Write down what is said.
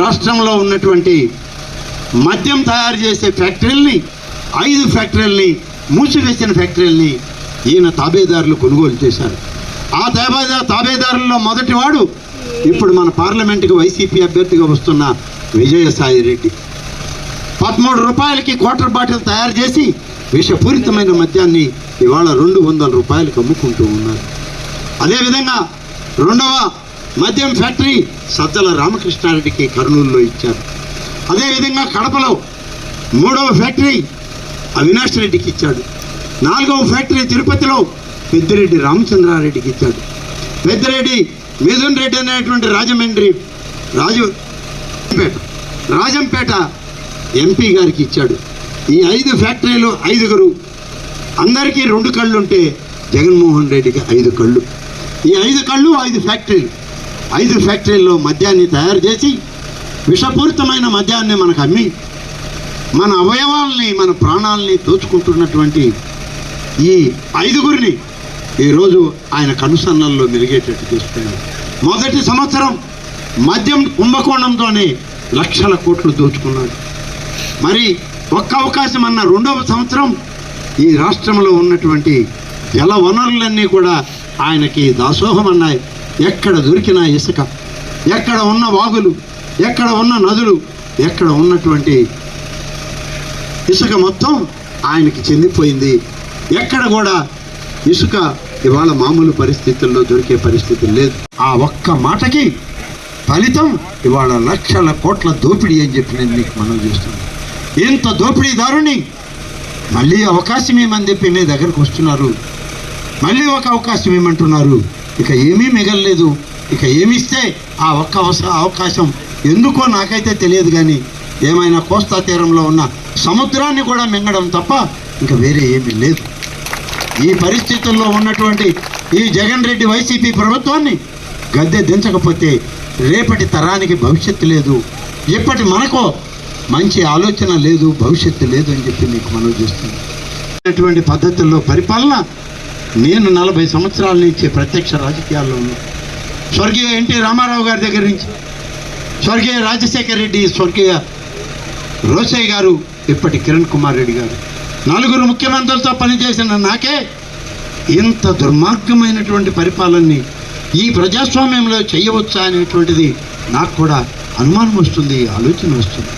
రాష్ట్రంలో ఉన్నటువంటి మద్యం తయారు చేసే ఫ్యాక్టరీల్ని ఐదు ఫ్యాక్టరీల్ని మూసివేసిన ఫ్యాక్టరీల్ని ఈయన తాబేదారులు కొనుగోలు చేశారు. ఆ తాబేదా తాబేదారుల్లో మొదటివాడు ఇప్పుడు మన పార్లమెంటుకి వైసీపీ అభ్యర్థిగా వస్తున్న విజయసాయి రెడ్డి. పదమూడు రూపాయలకి క్వార్టర్ బాటిల్ తయారు చేసి విషపూరితమైన మద్యాన్ని ఇవాళ రెండు వందల రూపాయలకు అమ్ముకుంటూ ఉన్నారు. అదేవిధంగా రెండవ మద్యం ఫ్యాక్టరీ సజ్జల రామకృష్ణారెడ్డికి కర్నూలులో ఇచ్చారు. అదేవిధంగా కడపలో మూడవ ఫ్యాక్టరీ అవినాష్ రెడ్డికి ఇచ్చాడు. నాలుగవ ఫ్యాక్టరీ తిరుపతిలో పెద్దిరెడ్డి రామచంద్రారెడ్డికి ఇచ్చాడు. పెద్దిరెడ్డి మిథున్ రెడ్డి అనేటువంటి రాజమండ్రి రాజు రాజంపేట రాజంపేట ఎంపీ గారికి ఇచ్చాడు. ఈ ఐదు ఫ్యాక్టరీలు ఐదుగురు అందరికీ రెండు కళ్ళు ఉంటే జగన్మోహన్ రెడ్డికి ఐదు కళ్ళు. ఈ ఐదు కళ్ళు ఐదు ఫ్యాక్టరీలు. ఐదు ఫ్యాక్టరీల్లో మద్యాన్ని తయారు చేసి విషపూరితమైన మద్యాన్ని మనకు అమ్మి మన అవయవాల్ని మన ప్రాణాలని దోచుకుంటున్నటువంటి ఈ ఐదుగురిని ఈరోజు ఆయన కనుసన్నల్లో మెలిగేటట్టు చేస్తున్నాడు మొదటి సంవత్సరం మద్యం కుంభకోణంతోనే లక్షల కోట్లు దోచుకున్నాడు మరి ఒక్క అవకాశం అన్న రెండవ సంవత్సరం ఈ రాష్ట్రంలో ఉన్నటువంటి జల వనరులన్నీ కూడా ఆయనకి దాసోహం అన్నాయి. ఎక్కడ దొరికిన ఇసుక ఎక్కడ ఉన్న వాగులు ఎక్కడ ఉన్న నదులు ఎక్కడ ఉన్నటువంటి ఇసుక మొత్తం ఆయనకి చెందిపోయింది ఎక్కడ కూడా ఇసుక ఇవాళ మామూలు పరిస్థితుల్లో దొరికే పరిస్థితి లేదు. ఆ ఒక్క మాటకి ఫలితం ఇవాళ లక్షల కోట్ల దోపిడీ అని చెప్పి నేను మీకు మనం చూస్తున్నాం ఇంత దోపిడీదారుని మళ్ళీ అవకాశం ఏమని చెప్పి మీ దగ్గరకు వస్తున్నారు? మళ్ళీ ఒక అవకాశం ఏమంటున్నారు? ఇక ఏమీ మిగలలేదు. ఇక ఏమిస్తే ఆ ఒక్క అవకాశం ఎందుకో నాకైతే తెలియదు కానీ ఏమైనా కోస్తా తీరంలో ఉన్న సముద్రాన్ని కూడా మింగడం తప్ప ఇంకా వేరే ఏమీ లేదు. ఈ పరిస్థితుల్లో ఉన్నటువంటి ఈ జగన్ రెడ్డి వైసీపీ ప్రభుత్వాన్ని గద్దె దించకపోతే రేపటి తరానికి భవిష్యత్తు లేదు. ఇప్పటి మనకో మంచి ఆలోచన లేదు భవిష్యత్తు లేదు అని చెప్పి మీకు మనం చేస్తుంది అటువంటి పద్ధతుల్లో పరిపాలన నేను నలభై సంవత్సరాల నుంచి ప్రత్యక్ష రాజకీయాల్లో ఉన్నాను స్వర్గీయ ఎన్టీ రామారావు గారి దగ్గర నుంచి. స్వర్గీయ రాజశేఖర రెడ్డి స్వర్గీయ రోసయ్య గారు ఇప్పటి కిరణ్ కుమార్ రెడ్డి గారు. నలుగురు ముఖ్యమంత్రులతో పనిచేసిన నాకే ఇంత దుర్మార్గమైనటువంటి పరిపాలనని ఈ ప్రజాస్వామ్యంలో చేయవచ్చా అనేటువంటిది నాకు కూడా అనుమానం వస్తుంది ఆలోచన వస్తుంది.